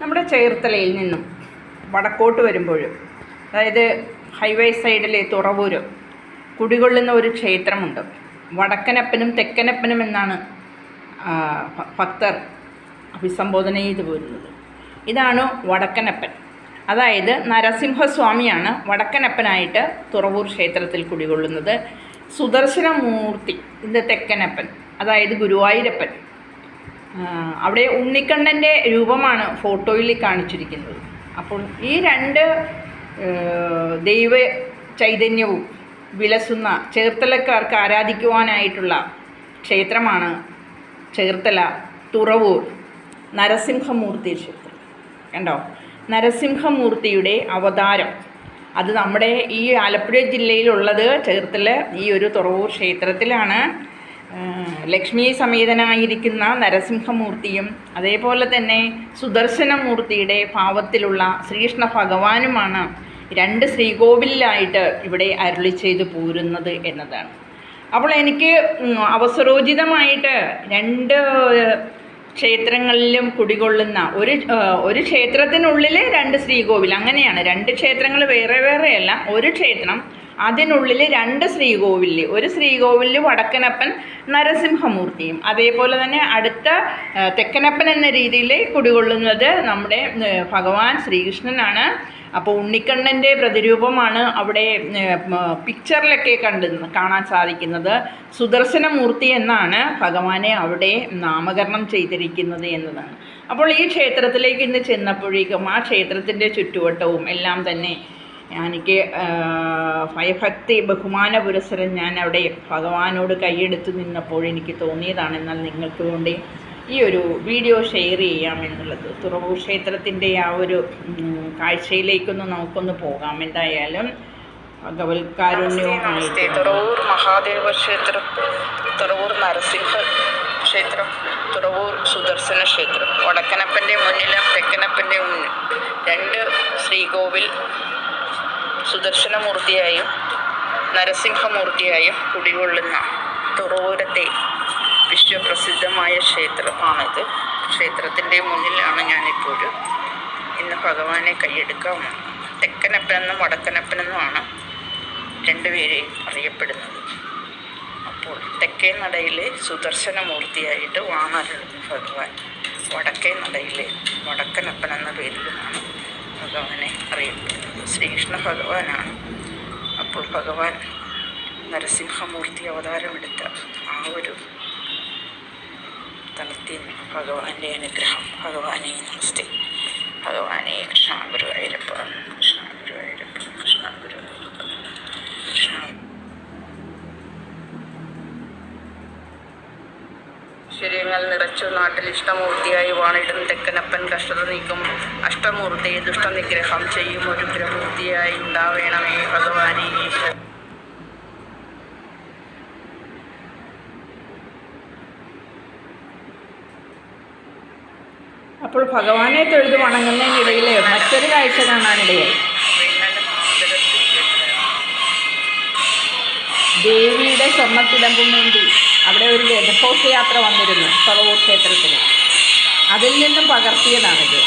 നമ്മുടെ ചേർത്തലയിൽ നിന്നും വടക്കോട്ട് വരുമ്പോൾ അതായത് ഹൈവേ സൈഡിലെ തുറവൂര് കുടികൊള്ളുന്ന ഒരു ക്ഷേത്രമുണ്ട്. വടക്കനപ്പനും തെക്കനപ്പനും എന്നാണ് ഭക്തർ അഭിസംബോധന ചെയ്തു പോരുന്നത്. ഇതാണ് വടക്കനപ്പൻ. അതായത് നരസിംഹസ്വാമിയാണ് വടക്കനപ്പനായിട്ട് തുറവൂർ ക്ഷേത്രത്തിൽ കുടികൊള്ളുന്നത്. സുദർശനമൂർത്തി ഇത് തെക്കനപ്പൻ അതായത് ഗുരുവായൂരപ്പൻ. അവിടെ ഉണ്ണിക്കണ്ണന്റെ രൂപമാണ് ഫോട്ടോയിൽ കാണിച്ചിരിക്കുന്നത്. അപ്പോൾ ഈ രണ്ട് ദൈവ ചൈതന്യവും വിലസുന്ന ചേർത്തലക്കാർക്ക് ആരാധിക്കുവാനായിട്ടുള്ള ക്ഷേത്രമാണ് ചേർത്തല തുറവൂർ നരസിംഹമൂർത്തി ക്ഷേത്രം. കണ്ടോ? നരസിംഹമൂർത്തിയുടെ അവതാരം. അത് നമ്മുടെ ഈ ആലപ്പുഴ ജില്ലയിലുള്ളത് ചേർത്തല ഈ ഒരു തുറവൂർ ക്ഷേത്രത്തിലാണ് ലക്ഷ്മി സമേതനായിരിക്കുന്ന നരസിംഹമൂർത്തിയും അതേപോലെ തന്നെ സുദർശനമൂർത്തിയുടെ ഭാവത്തിലുള്ള ശ്രീകൃഷ്ണ ഭഗവാനുമാണ് രണ്ട് ശ്രീകോവിലായിട്ട് ഇവിടെ അരുളി ചെയ്തു പോരുന്നത് എന്നതാണ്. അപ്പോൾ എനിക്ക് അവസരോചിതമായിട്ട് രണ്ട് ക്ഷേത്രങ്ങളിലും കുടികൊള്ളുന്ന ഒരു ഒരു ക്ഷേത്രത്തിനുള്ളിൽ രണ്ട് ശ്രീകോവിൽ അങ്ങനെയാണ്. രണ്ട് ക്ഷേത്രങ്ങൾ വേറെ വേറെയല്ല ഒരു ക്ഷേത്രം അതിനുള്ളിൽ രണ്ട് ശ്രീകോവിലിൽ ഒരു ശ്രീകോവിലിൽ വടക്കനപ്പൻ നരസിംഹമൂർത്തിയും. അതേപോലെ തന്നെ അടുത്ത തെക്കനപ്പൻ എന്ന രീതിയിൽ കുടികൊള്ളുന്നത് നമ്മുടെ ഭഗവാൻ ശ്രീകൃഷ്ണനാണ്. അപ്പോൾ ഉണ്ണിക്കണ്ണന്റെ പ്രതിരൂപമാണ് അവിടെ പിക്ചറിലൊക്കെ കണ്ട് കാണാൻ സാധിക്കുന്നത്. സുദർശനമൂർത്തി എന്നാണ് ഭഗവാനെ അവിടെ നാമകരണം ചെയ്തിരിക്കുന്നത് എന്നതാണ്. അപ്പോൾ ഈ ക്ഷേത്രത്തിലേക്ക് ഇന്ന് ചെന്നപ്പോഴേക്കും ആ ക്ഷേത്രത്തിന്റെ ചുറ്റുവട്ടവും എല്ലാം തന്നെ എനിക്ക് ഭയഭക്തി ബഹുമാന പുരസരം ഞാൻ അവിടെ ഭഗവാനോട് കൈയെടുത്ത് നിന്നപ്പോൾ എനിക്ക് തോന്നിയതാണ്. എന്നാൽ നിങ്ങൾക്ക് വേണ്ടി ഈ ഒരു വീഡിയോ ഷെയർ ചെയ്യാം എന്നുള്ളത്. തുറവൂർ ക്ഷേത്രത്തിന്റെ ആ ഒരു കാഴ്ചയിലേക്കൊന്ന് നമുക്കൊന്ന് പോകാം. എന്തായാലും ഭഗവത്കാരുണ്യവുമായിട്ട് തുറവൂർ മഹാദേവ ക്ഷേത്രം തുറവൂർ നരസിംഹ ക്ഷേത്രം തുറവൂർ സുദർശന ക്ഷേത്രം വടക്കനപ്പന്റെ മുന്നിലും തെക്കനപ്പന്റെ മുന്നിൽ രണ്ട് ശ്രീകോവിൽ സുദർശനമൂർത്തിയായും നരസിംഹമൂർത്തിയായും കുടികൊള്ളുന്ന തുറവൂരത്തെ വിശ്വപ്രസിദ്ധമായ ക്ഷേത്രമാണിത്. ക്ഷേത്രത്തിന്റെ മുന്നിലാണ് ഞാനിപ്പോഴും ഇന്ന് ഭഗവാനെ കൈയെടുക്കാം. തെക്കനപ്പനെന്നും വടക്കനപ്പനെന്നുമാണ് രണ്ടുപേരെയും അറിയപ്പെടുന്നത്. അപ്പോൾ തെക്കേ നടയിലെ സുദർശനമൂർത്തിയായിട്ട് വാണരുളുന്ന ഭഗവാൻ വടക്കേ നടയിലെ വടക്കനപ്പൻ എന്ന പേരിലുമാണ് ഭഗവാനെ അറിയപ്പെടുന്നത് ശ്രീകൃഷ്ണ ഭഗവാനാണ്. അപ്പോൾ ഭഗവാൻ നരസിംഹമൂർത്തി അവതാരമെടുത്ത ആ ഒരു തലത്തിൽ ഭഗവാന്റെ അനുഗ്രഹം. ഭഗവാനെ നമസ്തേ. ഭഗവാനെ കൃഷ്ണ ഗുരുവായൂരപ്പ ശരീരങ്ങൾ നിറച്ചു നാട്ടിൽ ഇഷ്ടമൂർത്തിയായി വാണിടും തെക്കനപ്പൻ കഷ്ടത നീക്കും. അഷ്ടമൂർത്തി ദുഷ്ടനിഗ്രഹം ചെയ്യും. ഒരു ഗ്രഹമൂർത്തിയായി ഉണ്ടാവേണമേ ഭഗവാനെ. അപ്പോൾ ഭഗവാനെ തൊഴുത് വണങ്ങുന്നതിനിടയിൽ മറ്റൊരു കാഴ്ച മാതരത്തിൽ ദേവിയുടെ സ്വർണത്തിലമ്പും വേണ്ടി അവിടെ ഒരു രഥഘോഷയാത്ര വന്നിരുന്നു തുറവൂർ ക്ഷേത്രത്തിൽ അതിൽ നിന്നും പകർത്തിയതാണിത്.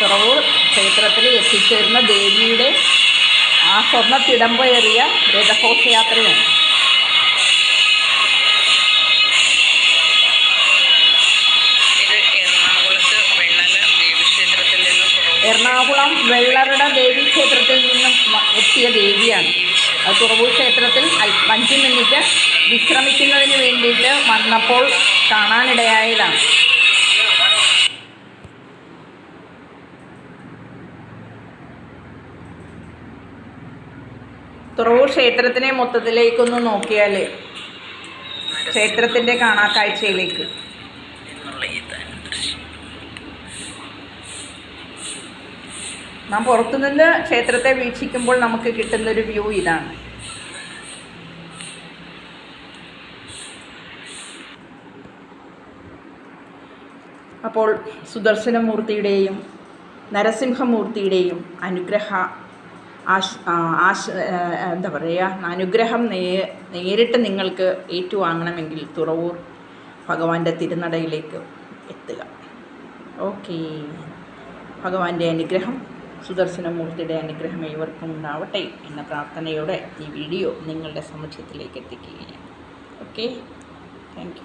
തുറവൂർ ക്ഷേത്രത്തിൽ എത്തിച്ചേർന്ന ദേവിയുടെ ആ സ്വർണ സ്വർണത്തിടമ്പേറിയ രഥഘോഷയാത്രയാണ് ദേവീക്ഷേത്രത്തിൽ എറണാകുളം വെള്ളറുടെ ദേവി ക്ഷേത്രത്തിൽ നിന്നും എത്തിയ ദേവിയാണ്. തുറവൂർ ക്ഷേത്രത്തിൽ അഞ്ച് മിനിറ്റ് വിശ്രമിക്കുന്നതിന് വേണ്ടിയിട്ട് വന്നപ്പോൾ കാണാനിടയായതാണ്. തുറവൂർ ക്ഷേത്രത്തിനെ മൊത്തത്തിലേക്കൊന്ന് നോക്കിയാൽ ക്ഷേത്രത്തിന്റെ കാണാക്കാഴ്ചയിലേക്ക് നാം പുറത്തുനിന്ന് ക്ഷേത്രത്തെ വീക്ഷിക്കുമ്പോൾ നമുക്ക് കിട്ടുന്നൊരു വ്യൂ ഇതാണ്. അപ്പോൾ സുദർശനമൂർത്തിയുടെയും നരസിംഹമൂർത്തിയുടെയും അനുഗ്രഹ ആശ് ആശ് എന്താ പറയുക അനുഗ്രഹം നേ നേരിട്ട് നിങ്ങൾക്ക് ഏറ്റുവാങ്ങണമെങ്കിൽ തുറവൂർ ഭഗവാന്റെ തിരുനടയിലേക്ക് എത്തുക. ഓക്കേ. ഭഗവാന്റെ അനുഗ്രഹം. സുദർശനമൂർത്തിയുടെ അനുഗ്രഹം ഇവർക്കും ഉണ്ടാവട്ടെ എന്ന പ്രാർത്ഥനയോടെ ഈ വീഡിയോ നിങ്ങളുടെ സമക്ഷത്തിലേക്ക് എത്തിക്കുകയാണ്. Okay thank